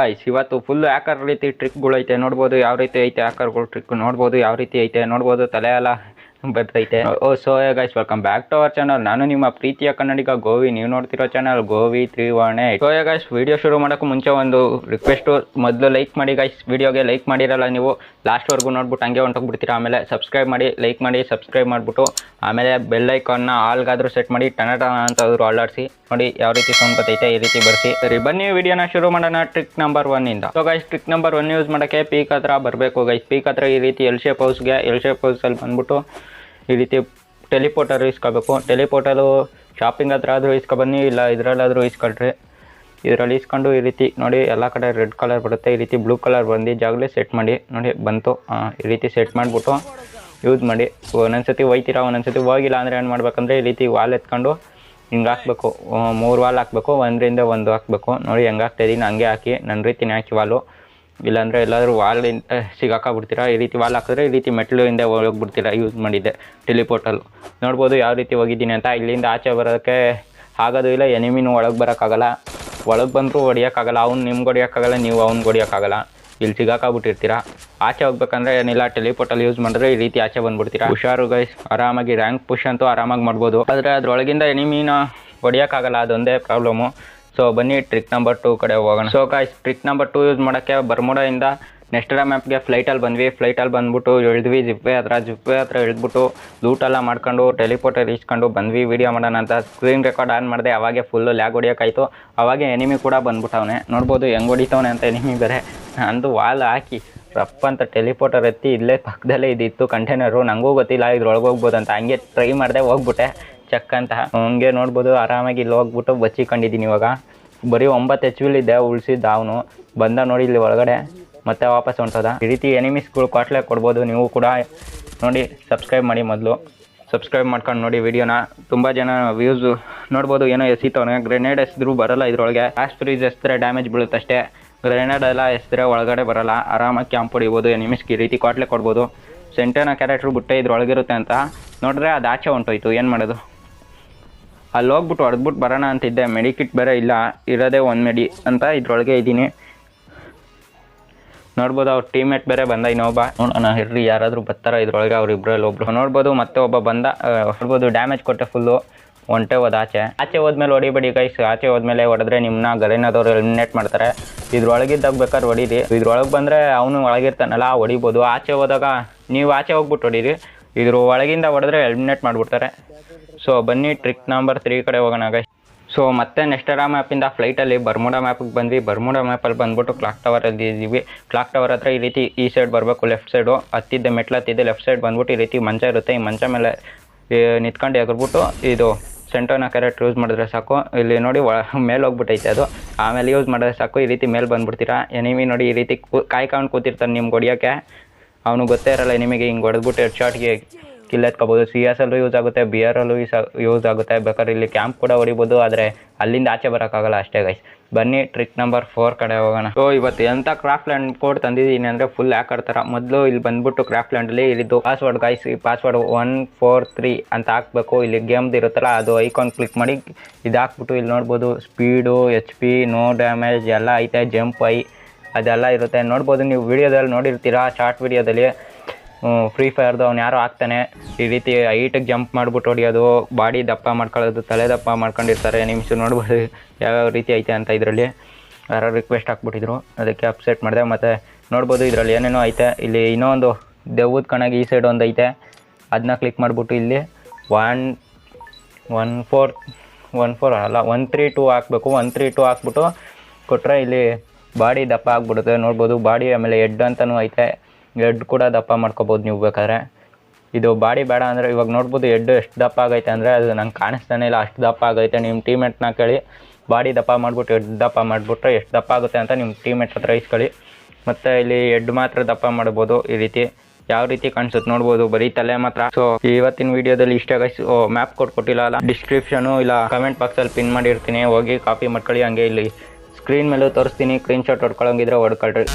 Guys ಇವತ್ತು full hacker ರೀತಿ ಟ್ರಿಕ್ಗಳು ಐತೆ, ನೋಡ್ಬೋದು ಯಾವ ರೀತಿ ಐತೆ ಹ್ಯಾಕರ್ಗಳು ಟ್ರಿಕ್ ನೋಡ್ಬೋದು ಯಾವ ರೀತಿ ಐತೆ, ನೋಡ್ಬೋದು ತಲೆ ಎಲ್ಲ ಬರ್ತೈತೆ ಓ so guys welcome back to our channel ನಾನು ನಿಮ್ಮ ಪ್ರೀತಿಯ ಕನ್ನಡಿಗ ಗೋವಿ. ನೀವು ನೋಡ್ತಿರೋ channel Govi three one eight so guys video ಶುರು ಮಾಡೋಕ್ಕೂ ಮುಂಚೆ ಒಂದು ರಿಕ್ವೆಸ್ಟು ಮೊದಲು ಲೈಕ್ ಮಾಡಿ ಗೈಸ್ ವಿಡಿಯೋಗೆ ಲೈಕ್ ಮಾಡಿರಲ್ಲ ನೀವು. ಲಾಸ್ಟ್ವರೆಗೂ ನೋಡ್ಬಿಟ್ಟು ಹಂಗೆ ಹೊಂಟೋಗ್ಬಿಡ್ತೀರಾ. ಆಮೇಲೆ ಸಬ್ಸ್ಕ್ರೈಬ್ ಮಾಡಿ ಲೈಕ್ ಮಾಡಿ ಸಬ್ಸ್ಕ್ರೈಬ್ ಮಾಡಿಬಿಟ್ಟು. ಆಮೇಲೆ ಬೆಲ್ ಐಕಾನ್ನ ಆಲ್ಗಾದರೂ ಸೆಟ್ ಮಾಡಿ ಟನಟ ಅಂತಾದರೂ ಅಲ್ಲಾಡಿಸಿ. ನೋಡಿ ಯಾವ ರೀತಿ ಸೌಂಡ್ ಬರ್ತೈತೆ ಈ ರೀತಿ ಬರ್ಸಿ. ಸರಿ ಬನ್ನಿ ವಿಡಿಯೋನ ಶುರು ಮಾಡೋಣ ಟ್ರಿಕ್ ನಂಬರ್ ಒನ್ನಿಂದ ಇಂದ. So guys trick number one use ಮಾಡೋಕ್ಕೆ ಪೀಕ್ ಹತ್ರ ಬರಬೇಕು ಗೈಸ್ ಪೀಕ್ ಹತ್ರ ಈ ರೀತಿ ಎಲ್ ಶೇಪ್ ಹೌಸ್ಗೆ ಎಲ್ ಶೇಪ್ ಹೌಸಲ್ಲಿ ಬಂದ್ಬಿಟ್ಟು ಈ ರೀತಿ ಟೆಲಿಪೋಟರ್ ಇಸ್ಕೋಬೇಕು. ಟೆಲಿಪೋಟರು ಶಾಪಿಂಗ್ ಹತ್ರ ಆದರೂ ಇಸ್ಕೊಬನ್ನಿ, ಇಲ್ಲ ಇದರಲ್ಲಾದರೂ ಇಸ್ಕೊಳ್ರಿ. ಇದರಲ್ಲಿ ಇಸ್ಕೊಂಡು ಈ ರೀತಿ ನೋಡಿ, ಎಲ್ಲ ಕಡೆ ರೆಡ್ ಕಲರ್ ಬರುತ್ತೆ. ಈ ರೀತಿ ಬ್ಲೂ ಕಲರ್ ಬಂದು ಜಾಗಲೇ ಸೆಟ್ ಮಾಡಿ, ನೋಡಿ ಬಂತು. ಈ ರೀತಿ ಸೆಟ್ ಮಾಡಿಬಿಟ್ಟು ಯೂಸ್ ಮಾಡಿ. ಒಂದೊಂದ್ಸತಿ ಒಯ್ತೀರಾ, ಒಂದೊಂದ್ಸತಿ ಹೋಗಿಲ್ಲ ಅಂದರೆ ಏನು ಮಾಡ್ಬೇಕಂದ್ರೆ, ಈ ರೀತಿ ವಾಲ್ ಎತ್ಕೊಂಡು ಹಿಂಗೆ ಹಾಕ್ಬೇಕು. ಮೂರು ವಾಲ್ ಹಾಕ್ಬೇಕು, ಒಂದರಿಂದ ಒಂದು ಹಾಕ್ಬೇಕು. ನೋಡಿ, ಹೆಂಗೆ ಹಾಕ್ತಾಯಿದ್ದೀನಿ ಹಂಗೆ ಹಾಕಿ ನನ್ನ ರೀತಿನೇ ಹಾಕಿ ವಾಲು ಇಲ್ಲಾಂದರೆ ಎಲ್ಲಾದರೂ ವಾಲ್ ಸಿಗಾಕಾಗ್ಬಿಡ್ತೀರಾ? ಈ ರೀತಿ ವಾಲ್ ಹಾಕಿದ್ರೆ ಈ ರೀತಿ ಮೆಟ್ಲು ಹಿಂದೆ ಹೋಗ್ಬಿಡ್ತೀರಾ ಯೂಸ್ ಮಾಡಿದ್ದೆ ಟೆಲಿಪೋರ್ಟಲ್ ನೋಡ್ಬೋದು ಯಾವ ರೀತಿ ಹೋಗಿದ್ದೀನಿ ಅಂತ. ಇಲ್ಲಿಂದ ಆಚೆ ಬರೋದಕ್ಕೆ ಆಗೋದು ಇಲ್ಲ. ಎನಿಮಿನೂ ಒಳಗೆ ಬರೋಕ್ಕಾಗಲ್ಲ. ಒಳಗೆ ಬಂದರೂ ಹೊಡಿಯೋಕ್ಕಾಗಲ್ಲ. ಅವ್ನು ನಿಮ್ಗೆ ಹೊಡಿಯೋಕ್ಕಾಗಲ್ಲ, ನೀವು ಅವ್ನಿಗೆ ಹೊಡಿಯೋಕ್ಕಾಗಲ್ಲ. ಇಲ್ಲಿ ಸಿಗಾಕಾಗ್ಬಿಟ್ಟಿರ್ತೀರ? ಆಚೆ ಹೋಗ್ಬೇಕಂದ್ರೆ ಏನಿಲ್ಲ ಟೆಲಿಪೋರ್ಟಲ್ ಯೂಸ್ ಮಾಡಿದ್ರೆ ಈ ರೀತಿ ಆಚೆ ಬಂದ್ಬಿಡ್ತೀರಾ? ಹುಷಾರು ಗೈಸ್ ಆರಾಮಾಗಿ ರ್ಯಾಂಕ್ ಪುಷ್ ಅಂತೂ ಆರಾಮಾಗಿ ಮಾಡ್ಬೋದು. ಆದರೆ ಅದರೊಳಗಿಂದ ಎನಿಮಿನ ಹೊಡಿಯೋಕ್ಕಾಗಲ್ಲ, ಅದೊಂದೇ ಪ್ರಾಬ್ಲಮ್ಮು ಸೊ ಬನ್ನಿ ಟ್ರಿಕ್ ನಂಬರ್ ಟೂ ಕಡೆ ಹೋಗೋಣ. So guys trick number two use ಮಾಡೋಕ್ಕೆ ಬರ್ಮುಡದಿಂದ ನೆಸ್ಟರ ಮ್ಯಾಪ್ಗೆ ಫ್ಲೈಟಲ್ಲಿ ಬಂದ್ವಿ. ಫ್ಲೈಟಲ್ಲಿ ಬಂದ್ಬಿಟ್ಟು ಇಳಿದ್ವಿ ಜಿಪ್ಪೆ ಹತ್ರ ಜಿಪ್ಪೆ ಹತ್ರ ಇಳಿದ್ಬಿಟ್ಟು ಲೂಟೆಲ್ಲ ಮಾಡ್ಕೊಂಡು ಟೆಲಿಪೋರ್ಟರ್ ಇಸ್ಕೊಂಡು ಬಂದ್ವಿ. ವೀಡಿಯೋ ಮಾಡೋಣ ಅಂತ ಸ್ಕ್ರೀನ್ ರೆಕಾರ್ಡ್ ಆನ್ ಮಾಡಿದೆ, ಅವಾಗೆ ಫುಲ್ಲು ಲ್ಯಾಗ್ ಹೊಡಿಯೋಕ್ಕಾಯ್ತು ಅವಾಗೆ ಎನಿಮಿ ಕೂಡ ಬಂದ್ಬಿಟ್ಟವನೆ. ನೋಡ್ಬೋದು ಹೆಂಗೆ ಹೊಡಿತವನೆ ಅಂತ ಎನಿಮಿ ಬೇರೆ ಅಂದು ವಾಲ್ ಹಾಕಿ ರಪ್ಪ ಅಂತ ಟೆಲಿಪೋರ್ಟರ್ ಎತ್ತಿ ಇಲ್ಲೇ ಪಕ್ಕದಲ್ಲೇ ಇದಿತ್ತು ಕಂಟೈನರು ನನಗೂ ಗೊತ್ತಿಲ್ಲ, ಇದ್ರೊಳಗೆ ಹೋಗ್ಬೋದು ಅಂತ. ಹಂಗೆ ಟ್ರೈ ಮಾಡಿದೆ ಹೋಗ್ಬಿಟ್ಟೆ. ಚೆಕ್ ಅಂತ. ಹಂಗೆ ನೋಡ್ಬೋದು, ಆರಾಮಾಗಿ ಇಲ್ಲಿ ಹೋಗ್ಬಿಟ್ಟು ಬಚ್ಚಿಕೊಂಡಿದ್ದೀನಿ ಇವಾಗ. ಬರೀ ಒಂಬತ್ತು ಎಚ್ ವಿಲಿದ್ದೆ ಉಳಿಸಿದ್ದ ಅವನು ಬಂದ ನೋಡಿ ಇಲ್ಲಿ ಒಳಗಡೆ, ಮತ್ತೆ ವಾಪಸ್ ಹೊಂಟೋದ. ಈ ರೀತಿ ಎನಿಮಿಸ್ಗಳು ಕಾಟ್ಲೆ ಕೊಡ್ಬೋದು, ನೀವು ಕೂಡ ನೋಡಿ ಸಬ್ಸ್ಕ್ರೈಬ್ ಮಾಡಿ ಮೊದಲು. ಸಬ್ಸ್ಕ್ರೈಬ್ ಮಾಡ್ಕೊಂಡು ನೋಡಿ ವಿಡಿಯೋನ ತುಂಬ ಜನ ವ್ಯೂಸು ನೋಡ್ಬೋದು, ಏನೋ ಎಸಿತವನೆ. ಗ್ರೆನೇಡ್ ಎಸಿದ್ರು ಬರಲ್ಲ ಇದ್ರೊಳಗೆ. ಆಸ್ಟ್ ಫ್ರೀಸ್ ಎಸಿದ್ರೆ ಡ್ಯಾಮೇಜ್ ಬೀಳುತ್ತಷ್ಟೇ. ಗ್ರೆನೇಡ್ ಎಲ್ಲ ಎಸಿದ್ರೆ ಒಳಗಡೆ ಬರಲ್ಲ. ಆರಾಮಾಗಿ ಕ್ಯಾಂಪ್ ಹೊಡಿಬೋದು ಎನಿಮಿಸ್ಗೆ ಈ ರೀತಿ ಕಾಟ್ಲೆ ಕೊಡ್ಬೋದು. ಸೆಂಟರ್ನ ಕ್ಯಾರೆಕ್ಟ್ರು ಬಿಟ್ಟೆ ಇದ್ರೊಳಗಿರುತ್ತೆ ಅಂತ. ನೋಡಿದ್ರೆ ಅದು ಆಚೆ ಹೊಂಟೋಯ್ತು. ಏನು ಮಾಡೋದು? ಅಲ್ಲಿ ಹೋಗ್ಬಿಟ್ಟು ಹೊಡೆದ್ಬಿಟ್ಟು ಬರೋಣ ಅಂತಿದ್ದೆ. ಮೆಡಿಕಿಟ್ ಬೇರೆ ಇಲ್ಲ, ಇರೋದೇ ಒಂದು ಮೆಡಿ ಅಂತ ಇದ್ರೊಳಗೆ ಇದ್ದೀನಿ. ನೋಡ್ಬೋದು ಅವ್ರ ಟೀಮೇಟ್ ಬೇರೆ ಬಂದ ಇನ್ನೊಬ್ಬ. ನೋಡೋಣ, ಇರ್ರಿ, ಯಾರಾದರೂ ಬರ್ತಾರ ಇದ್ರೊಳಗೆ ಅವ್ರಿಬ್ರಲ್ಲಿ ಒಬ್ರು. ನೋಡ್ಬೋದು ಮತ್ತೆ ಒಬ್ಬ ಬಂದ ಹೊಡ್ಬೋದು ಡ್ಯಾಮೇಜ್ ಕೊಟ್ಟೆ ಫುಲ್ಲು ಒಂಟೆ ಹೋದ ಆಚೆ. ಆಚೆ ಹೋದ್ಮೇಲೆ ಹೊಡಿಬೇಡಿ ಗೈಸ್ ಆಚೆ ಹೋದ್ಮೇಲೆ ಹೊಡೆದ್ರೆ ನಿಮ್ಮನ್ನ ಗರೇನದವ್ರು ಎಲಿಮಿನೇಟ್ ಮಾಡ್ತಾರೆ. ಇದ್ರೊಳಗಿದ್ದಾಗ ಬೇಕಾದ್ರೆ ಹೊಡೀರಿ. ಇದ್ರೊಳಗೆ ಬಂದರೆ ಅವನು ಒಳಗಿರ್ತಾನಲ್ಲ, ಹೊಡಿಬೋದು. ಆಚೆ ಹೋದಾಗ, ನೀವು ಆಚೆ ಹೋಗ್ಬಿಟ್ಟು ಹೊಡೀರಿ. ಇದ್ರ ಒಳಗಿಂದ ಹೊಡೆದ್ರೆ ಎಲಿಮಿನೇಟ್ ಮಾಡಿಬಿಡ್ತಾರೆ. ಸೊ ಬನ್ನಿ ಟ್ರಿಕ್ ನಂಬರ್ ತ್ರೀ ಕಡೆ ಹೋಗೋಣ ಗೈಸ್ ಸೊ ಮತ್ತೆ ನೆಸ್ಟರಾ ಮ್ಯಾಪಿಂದ ಫ್ಲೈಟಲ್ಲಿ ಬರ್ಮುಡಾ ಮ್ಯಾಪಿಗೆ ಬಂದ್ವಿ. ಬರ್ಮುಡಾ ಮ್ಯಾಪಲ್ಲಿ ಬಂದ್ಬಿಟ್ಟು ಕ್ಲಾಕ್ ಟವರಲ್ಲಿ ಇದ್ದೀವಿ. ಕ್ಲಾಕ್ ಟವರ್ ಹತ್ರ ಈ ರೀತಿ ಈ ಸೈಡ್ ಬರಬೇಕು ಲೆಫ್ಟ್ ಸೈಡು ಹತ್ತಿದ್ದೆ, ಮೆಟ್ಲು ಹತ್ತಿದ್ದೆ ಲೆಫ್ಟ್ ಸೈಡ್ ಬಂದ್ಬಿಟ್ಟು ಈ ರೀತಿ ಮಂಚ ಇರುತ್ತೆ. ಈ ಮಂಚ ಮೇಲೆ ನಿಂತ್ಕೊಂಡು ಎಗರ್ಬಿಟ್ಟು ಇದು ಸೆಂಟರ್ನ ಕ್ಯಾರೆಟ್ ಯೂಸ್ ಮಾಡಿದ್ರೆ ಸಾಕು. ಇಲ್ಲಿ ನೋಡಿ, ಒಳ, ಮೇಲೆ ಹೋಗ್ಬಿಟ್ಟೈತೆ ಅದು. ಆಮೇಲೆ ಯೂಸ್ ಮಾಡಿದ್ರೆ ಸಾಕು. ಈ ರೀತಿ ಮೇಲೆ ಬಂದ್ಬಿಡ್ತೀರಾ? ಎನಿಮಿ ನೋಡಿ ಈ ರೀತಿ ಕೂ, ಕಾಯ್ಕೊಂಡು ಕೂತಿರ್ತಾನೆ ನಿಮ್ಗೆ ಹೊಡಿಯೋಕ್ಕೆ ಅವನು ಗೊತ್ತೇ ಇರಲ್ಲ ನಿಮಗೆ ಹಿಂಗೆ ಹೊಡೆದ್ಬಿಟ್ಟು ಎರಡು ಶಾಟ್ಗೆ ಕಿಲ್ ಎತ್ಕೋಬೋದು ಸಿ ಎಸ್ ಅಲ್ಲೂ ಯೂಸ್ ಆಗುತ್ತೆ ಬಿ ಆರ್ ಅಲ್ಲೂ ಯೂಸ್ ಯೂಸ್ ಆಗುತ್ತೆ ಬೇಕಾದ್ರೆ ಇಲ್ಲಿ ಕ್ಯಾಂಪ್ ಕೂಡ ಹೊಡಿಬೋದು, ಆದರೆ ಅಲ್ಲಿಂದ ಆಚೆ ಬರೋಕ್ಕಾಗಲ್ಲ ಅಷ್ಟೇ ಗೈಸ್ ಬನ್ನಿ ಟ್ರಿಕ್ ನಂಬರ್ ಫೋರ್ ಕಡೆ ಹೋಗೋಣ. ಸೊ ಇವತ್ತು ಎಂಥ ಕ್ರಾಫ್ಟ್ ಲ್ಯಾಂಡ್ ಕೋಡ್ ತಂದಿದ್ದೀನಿ ಅಂದರೆ ಫುಲ್ ಹ್ಯಾಕರ್ ಥರ ಮೊದಲು ಇಲ್ಲಿ ಬಂದ್ಬಿಟ್ಟು ಕ್ರಾಫ್ಟ್ ಲ್ಯಾಂಡಲ್ಲಿ ಇಲ್ಲಿದ್ದು ಪಾಸ್ವರ್ಡ್ ಗೈಸ್ ಈ ಪಾಸ್ವರ್ಡ್ ಒನ್ ಫೋರ್ ತ್ರೀ ಅಂತ ಹಾಕಬೇಕು. ಇಲ್ಲಿ ಗೇಮ್ದು ಇರುತ್ತಲ್ಲ, ಅದು ಐಕಾನ್ ಕ್ಲಿಕ್ ಮಾಡಿ ಇದು ಹಾಕ್ಬಿಟ್ಟು ಇಲ್ಲಿ ನೋಡ್ಬೋದು speed H P no damage ಎಲ್ಲ ಐತೆ ಜಂಪ್ ಐ, ಅದೆಲ್ಲ ಇರುತ್ತೆ. ನೋಡ್ಬೋದು, ನೀವು ವಿಡಿಯೋದಲ್ಲಿ ನೋಡಿರ್ತೀರಾ ಶಾರ್ಟ್ ವಿಡಿಯೋದಲ್ಲಿ ಫ್ರೀ ಫೈರ್ದು ಅವ್ನು ಯಾರೋ ಆಗ್ತಾನೆ. ಈ ರೀತಿ ಹೈಟಿಗೆ ಜಂಪ್ ಮಾಡ್ಬಿಟ್ಟು ಹೊಡಿಯೋದು, ಬಾಡಿ ದಪ್ಪ ಮಾಡ್ಕೊಳ್ಳೋದು, ತಲೆ ದಪ್ಪ ಮಾಡ್ಕೊಂಡಿರ್ತಾರೆ ನಿಮಿಷ ನೋಡ್ಬೋದು ಯಾವ್ಯಾವ ರೀತಿ ಐತೆ ಅಂತ ಇದರಲ್ಲಿ. ಯಾರೋ ರಿಕ್ವೆಸ್ಟ್ ಹಾಕ್ಬಿಟ್ಟಿದ್ರು, ಅದಕ್ಕೆ ಅಪ್ಸೆಟ್ ಮಾಡಿದೆ. ಮತ್ತು ನೋಡ್ಬೋದು ಇದರಲ್ಲಿ ಏನೇನೋ ಐತೆ. ಇಲ್ಲಿ ಇನ್ನೊಂದು ದೆವ್ವದ ಕಣಗೆ ಈ ಸೈಡ್ ಒಂದು ಐತೆ. ಅದನ್ನ ಕ್ಲಿಕ್ ಮಾಡಿಬಿಟ್ಟು ಇಲ್ಲಿ one one four one four ಅಲ್ಲ ಒನ್ ತ್ರೀ ಟೂ ಹಾಕ್ಬೇಕು. ಒನ್ ತ್ರೀ ಟೂ ಹಾಕ್ಬಿಟ್ಟು ಕೊಟ್ಟರೆ ಇಲ್ಲಿ ಬಾಡಿ ದಪ್ಪ ಆಗ್ಬಿಡುತ್ತೆ. ನೋಡ್ಬೋದು ಬಾಡಿ ಆಮೇಲೆ ಎಡ್ ಅಂತಲೂ ಐತೆ. ಹೆಡ್ ಕೂಡ ದಪ್ಪ ಮಾಡ್ಕೋಬೋದು ನೀವು ಬೇಕಾದ್ರೆ. ಇದು ಬಾಡಿ ಬೇಡ ಅಂದರೆ ಇವಾಗ ನೋಡ್ಬೋದು ಹೆಡ್ ಎಷ್ಟು ದಪ್ಪ ಆಗೈತೆ ಅಂದರೆ ಅದು ನಂಗೆ ಕಾಣಿಸ್ತಾನೆ ಇಲ್ಲ, ಅಷ್ಟು ದಪ್ಪ ಆಗೈತೆ. ನಿಮ್ಮ ಟೀಮೇಟ್ನ ಕೇಳಿ, ಬಾಡಿ ದಪ್ಪ ಮಾಡಿಬಿಟ್ಟು ಹೆಡ್ ದಪ್ಪ ಮಾಡಿಬಿಟ್ರೆ ಎಷ್ಟು ದಪ್ಪ ಆಗುತ್ತೆ ಅಂತ ನಿಮ್ಮ ಟೀಮೇಟ್ ಹತ್ರ ಇಸ್ಕೊಳ್ಳಿ. ಮತ್ತು ಇಲ್ಲಿ ಹೆಡ್ ಮಾತ್ರ ದಪ್ಪ ಮಾಡ್ಬೋದು ಈ ರೀತಿ. ಯಾವ ರೀತಿ ಕಾಣಿಸುತ್ತೆ ನೋಡ್ಬೋದು, ಬರೀ ತಲೆ ಮಾತ್ರ. ಸೊ ಇವತ್ತಿನ ವಿಡಿಯೋದಲ್ಲಿ ಇಷ್ಟ ಗೈಸ್ ಮ್ಯಾಪ್ ಕೊಟ್ಟು ಕೊಟ್ಟಿಲ್ಲ ಅಲ್ಲ ಡಿಸ್ಕ್ರಿಪ್ಷನು ಇಲ್ಲ ಕಮೆಂಟ್ ಬಾಕ್ಸಲ್ಲಿ ಪಿನ್ ಮಾಡಿರ್ತೀನಿ. ಹೋಗಿ ಕಾಪಿ ಮಾಡ್ಕೊಳ್ಳಿ, ಹಂಗೆ ಇಲ್ಲಿ ಸ್ಕ್ರೀನ್ ಮೇಲೂ ತೋರಿಸ್ತೀನಿ. ಸ್ಕ್ರೀನ್ ಶಾಟ್ ಹೊಡ್ಕೊಳ್ಳೋಂಗಿದ್ರೆ ಹೊಡ್ಕೊಳ್ರಿ.